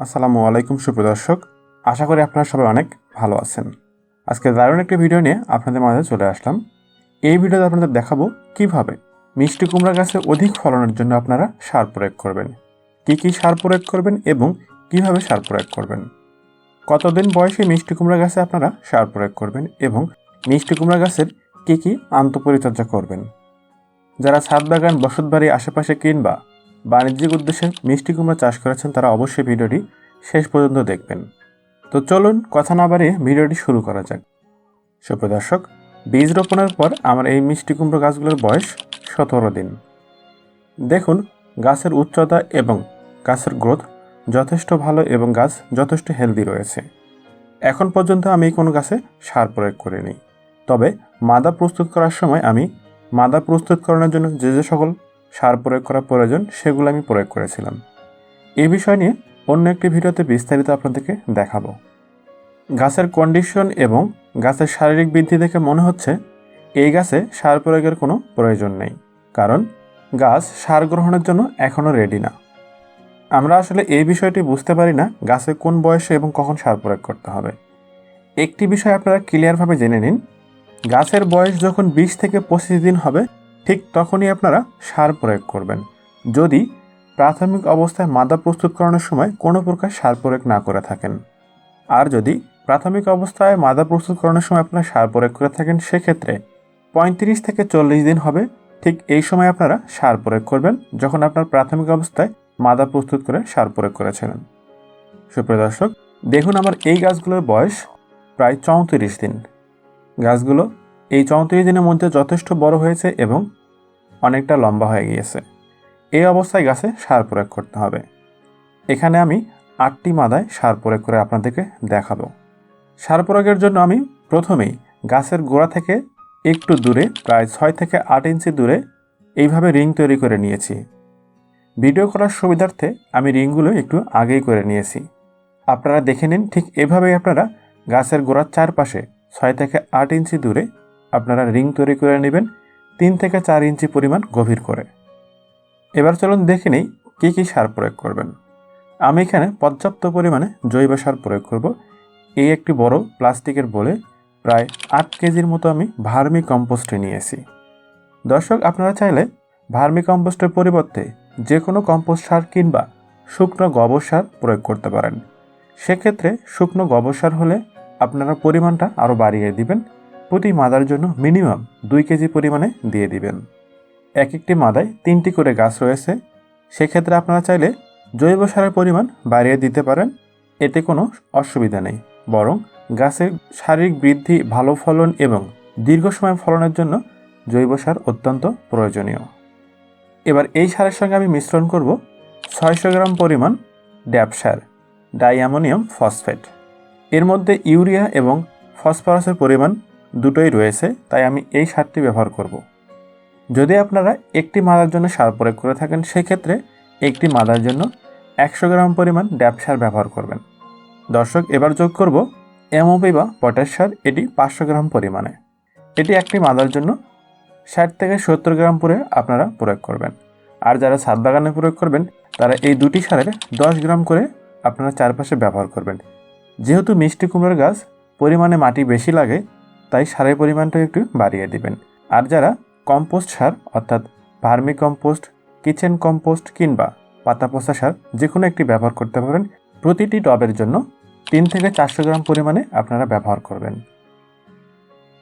আসসালামু আলাইকুম সুপ্রদর্শক আশা করি আপনারা সবাই অনেক ভালো আছেন। আজকে দারুণ একটি ভিডিও নিয়ে আপনাদের মাঝে চলে আসলাম। এই ভিডিওতে আপনাদের দেখাবো কীভাবে মিষ্টি কুমড়া গাছে অধিক ফলনের জন্য আপনারা সার প্রয়োগ করবেন। কি কি সার প্রয়োগ করবেন এবং কীভাবে সার প্রয়োগ করবেন। কতদিন বয়সে মিষ্টি কুমড়া গাছে আপনারা সার প্রয়োগ করবেন এবং মিষ্টি কুমড়া গাছের কি কি আন্তঃপরিচর্যা করবেন। যারা ছাদ বাগান, বসতবাড়ি, আশেপাশে কিংবা বাণিজ্যিক উদ্দেশ্যে মিষ্টি কুমড়া চাষ করেছেন তারা অবশ্যই ভিডিওটি শেষ পর্যন্ত দেখবেন। তো চলুন কথা না বাড়িয়ে ভিডিওটি শুরু করা যাক। সুপ্রদর্শক বীজ রোপণের পর আমার এই মিষ্টি কুমড়ো গাছগুলোর বয়স সতেরো দিন। দেখুন, গাছের উচ্চতা এবং গাছের গ্রোথ যথেষ্ট ভালো এবং গাছ যথেষ্ট হেলদি রয়েছে। এখন পর্যন্ত আমি কোনো গাছে সার প্রয়োগ করিনি। তবে মাদা প্রস্তুত করার সময় আমি মাদা প্রস্তুতকরণের জন্য যে যে সকল সার প্রয়োগ করা প্রয়োজন সেগুলো আমি প্রয়োগ করেছিলাম। এ বিষয় নিয়ে অন্য একটি ভিডিওতে বিস্তারিত আপনাদেরকে দেখাবো। গাছের কন্ডিশন এবং গাছের শারীরিক বৃদ্ধি দেখে মনে হচ্ছে এই গাছে সার প্রয়োগের কোনো প্রয়োজন নেই, কারণ গাছ সার গ্রহণের জন্য এখনও রেডি না। আমরা আসলে এই বিষয়টি বুঝতে পারি না গাছে কোন বয়সে এবং কখন সার প্রয়োগ করতে হবে। একটি বিষয় আপনারা ক্লিয়ারভাবে জেনে নিন। গাছের বয়স যখন বিশ থেকে পঁচিশ দিন হবে ঠিক তখনই আপনারা সার প্রয়োগ করবেন। যদি প্রাথমিক অবস্থায় মাদা প্রস্তুতকরণের সময় কোনো প্রকার সার প্রয়োগ না করে থাকেন। আর যদি প্রাথমিক অবস্থায় মাদা প্রস্তুতকরণের সময় আপনারা সার প্রয়োগ করে থাকেন, সেক্ষেত্রে পঁয়ত্রিশ থেকে চল্লিশ দিন হবে। ঠিক এই সময় আপনারা সার প্রয়োগ করবেন, যখন আপনার প্রাথমিক অবস্থায় মাদা প্রস্তুত করে সার প্রয়োগ করেছিলেন সুপ্রিয় দর্শক, দেখুন আমার এই গাছগুলোর বয়স প্রায় চৌত্রিশ দিন। গাছগুলো এই চৌত্রিশ দিনের মধ্যে যথেষ্ট বড় হয়েছে এবং অনেকটা লম্বা হয়ে গিয়েছে। এই অবস্থায় গাছে সার প্রয়োগ করতে হবে। এখানে আমি আটটি মাদায় সার প্রয়োগ করে আপনাদেরকে দেখাবো। সার প্রয়োগের জন্য আমি প্রথমেই গাছের গোড়া থেকে একটু দূরে, প্রায় ছয় থেকে আট ইঞ্চি দূরে এইভাবে রিং তৈরি করে নিয়েছি। ভিডিও করার সুবিধার্থে আমি রিংগুলো একটু আগেই করে নিয়েছি। আপনারা দেখে নিন ঠিক এভাবেই আপনারা গাছের গোড়ার চারপাশে ছয় থেকে আট ইঞ্চি দূরে আপনারা রিং তৈরি করে নেবেন তিন থেকে চার ইঞ্চি পরিমাণ গভীর করে। এবার চলুন দেখে নিই কী কী সার প্রয়োগ করবেন। আমি এখানে পর্যাপ্ত পরিমাণে জৈব সার প্রয়োগ করব। এই একটি বড় প্লাস্টিকের বলে প্রায় আট কেজির মতো আমি ভার্মি কম্পোস্টে নিয়েছি। দর্শক, আপনারা চাইলে ভার্মি কম্পোস্টের পরিবর্তে যে কোনো কম্পোস্ট সার কিংবা শুকনো গোবর সার প্রয়োগ করতে পারেন। সেক্ষেত্রে শুকনো গোবর সার হলে আপনারা পরিমাণটা আরও বাড়িয়ে দিবেন। প্রতি মাদার জন্য মিনিমাম দুই কেজি পরিমাণে দিয়ে দিবেন। এক একটি মাদায় তিনটি করে গাছ রয়েছে। সেক্ষেত্রে আপনারা চাইলে জৈব সারের পরিমাণ বাড়িয়ে দিতে পারেন। এতে কোনো অসুবিধা নেই। বরং গাছের শারীরিক বৃদ্ধি, ভালো ফলন এবং দীর্ঘ সময় ফলনের জন্য জৈব সার অত্যন্ত প্রয়োজনীয়। এবার এই সারের সঙ্গে আমি মিশ্রণ করব ছয়শো গ্রাম পরিমাণ ড্যাপ সার ডাইঅ্যামোনিয়াম ফসফেট। এর মধ্যে ইউরিয়া এবং ফসফরাসের পরিমাণ দুটোই রয়েছে, তাই আমি এই সারটি ব্যবহার করব। যদি আপনারা একটি মাদার জন্য সার প্রয়োগ করে থাকেন, সেক্ষেত্রে একটি মাদার জন্য একশো গ্রাম পরিমাণ ড্যাপ সার ব্যবহার করবেন। দর্শক, এবার যোগ করব এমওপি বা পটাশ সার, এটি পাঁচশো গ্রাম পরিমাণে। এটি একটি মাদার জন্য ষাট থেকে সত্তর গ্রাম করে আপনারা প্রয়োগ করবেন। আর যারা ছাদ বাগানে প্রয়োগ করবেন, তারা এই দুটি সারের দশ গ্রাম করে আপনারা চারপাশে ব্যবহার করবেন। যেহেতু মিষ্টি কুমড়োর গাছ, পরিমাণে মাটি বেশি লাগে তাই সারের পরিমাণটা একটু বাড়িয়ে দিবেন। আর যারা কম্পোস্ট সার, অর্থাৎ ভার্মি কম্পোস্ট, কিচেন কম্পোস্ট কিংবা পাতা পচা সার যে কোনো একটি ব্যবহার করতে পারেন, প্রতিটি টবের জন্য তিন থেকে চারশো গ্রাম পরিমাণে আপনারা ব্যবহার করবেন।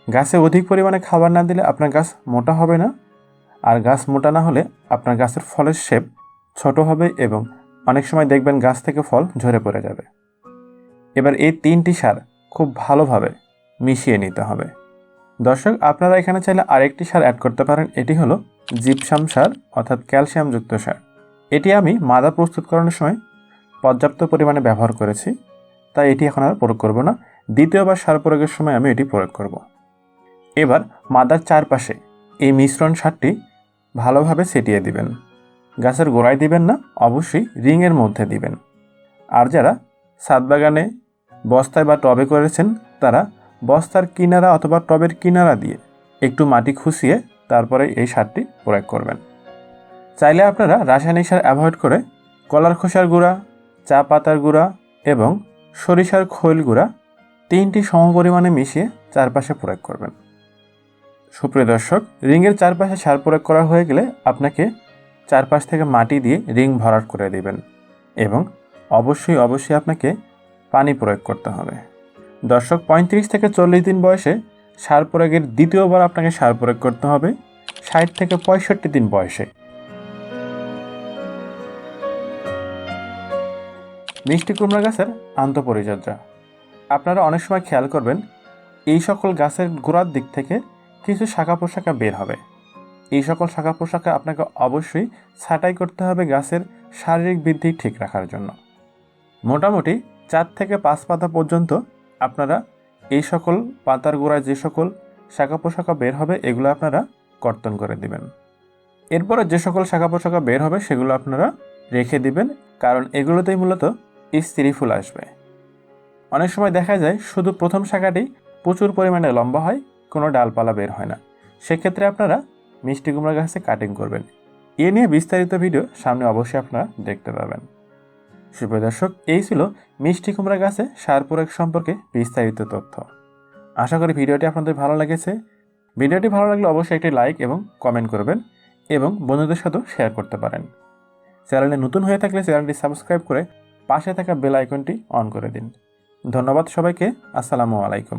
গাছে অধিক পরিমাণে খাবার না দিলে আপনার গাছ মোটা হবে না। আর গাছ মোটা না হলে আপনার গাছের ফলের শেপ ছোট হবে এবং অনেক সময় দেখবেন গাছ থেকে ফল ঝরে পড়ে যাবে। এবার এই তিনটি সার খুব ভালোভাবে মিশিয়ে নিতে হবে। দর্শক, আপনারা এখানে চাইলে আরেকটি সার অ্যাড করতে পারেন। এটি হলো জিপসাম সার, অর্থাৎ ক্যালসিয়ামযুক্ত সার। এটি আমি মাদা প্রস্তুতকরণের সময় পর্যাপ্ত পরিমাণে ব্যবহার করেছি, তাই এটি এখন আর প্রয়োগ করব না। দ্বিতীয়বার সার প্রয়োগের সময় আমি এটি প্রয়োগ করব। এবার মাদার চারপাশে এই মিশ্রণ সারটি ভালোভাবে ছিটিয়ে দিবেন। গাছের গোড়ায় দিবেন না, অবশ্যই রিংয়ের মধ্যে দিবেন। আর যারা ছাদ বাগানে বস্তায় বা টবে করেছেন, তারা বস্তার কিনারা অথবা টবের কিনারা দিয়ে একটু মাটি খুশিয়ে তারপরে এই সারটি প্রয়োগ করবেন। চাইলে আপনারা রাসায়নিক সার অ্যাভয়েড করে কলার খোসার গুঁড়া, চা পাতার গুঁড়া এবং সরিষার খৈল গুঁড়া তিনটি সমপরিমাণে মিশিয়ে চারপাশে প্রয়োগ করবেন। সুপ্রিয় দর্শক, রিংয়ের চারপাশে সার প্রয়োগ করা হয়ে গেলে আপনাকে চারপাশ থেকে মাটি দিয়ে রিং ভরাট করে দেবেন এবং অবশ্যই অবশ্যই আপনাকে পানি প্রয়োগ করতে হবে। দর্শক, পঁয়ত্রিশ থেকে চল্লিশ দিন বয়সে সার প্রয়োগের দ্বিতীয়বার আপনাকে সার প্রয়োগ করতে হবে ষাট থেকে পঁয়ষট্টি দিন বয়সে। মিষ্টি কুমড়া গাছের আন্তঃপরিচর্যা। আপনারা অনেক সময় খেয়াল করবেন, এই সকল গাছের গোড়ার দিক থেকে কিছু শাখা পোশাকা বের হবে। এই সকল শাখা পোশাকা আপনাকে অবশ্যই ছাঁটাই করতে হবে গাছের শারীরিক বৃদ্ধি ঠিক রাখার জন্য। মোটামুটি চার থেকে পাঁচ পাতা পর্যন্ত আপনারা এই সকল পাতার গোড়ায় যে সকল শাখা পোশাকা বের হবে, এগুলো আপনারা কর্তন করে দিবেন। এরপরে যে সকল শাখা পোশাকা বের হবে, সেগুলো আপনারা রেখে দিবেন, কারণ এগুলোতেই মূলত স্ত্রী ফুল আসবে। অনেক সময় দেখা যায়, শুধু প্রথম শাখাটি প্রচুর পরিমাণে লম্বা হয়, কোনো ডালপালা বের হয় না। সেক্ষেত্রে আপনারা মিষ্টি কুমড়া গাছে কাটিং করবেন। এ নিয়ে বিস্তারিত ভিডিও সামনে অবশ্যই আপনারা দেখতে পাবেন। সুপ্রিয় দর্শক, এই ছিল মিষ্টি কুমড়া গাছে সার প্রয়োগ সম্পর্কে বিস্তারিত তথ্য। আশা করি ভিডিওটি আপনাদের ভালো লেগেছে। ভিডিওটি ভালো লাগলে অবশ্যই একটি লাইক এবং কমেন্ট করবেন এবং বন্ধুদের সাথেও শেয়ার করতে পারেন। চ্যানেলে নতুন হয়ে থাকলে চ্যানেলটি সাবস্ক্রাইব করে পাশে থাকা বেল আইকনটি অন করে দিন। ধন্যবাদ সবাইকে। আসসালামু আলাইকুম।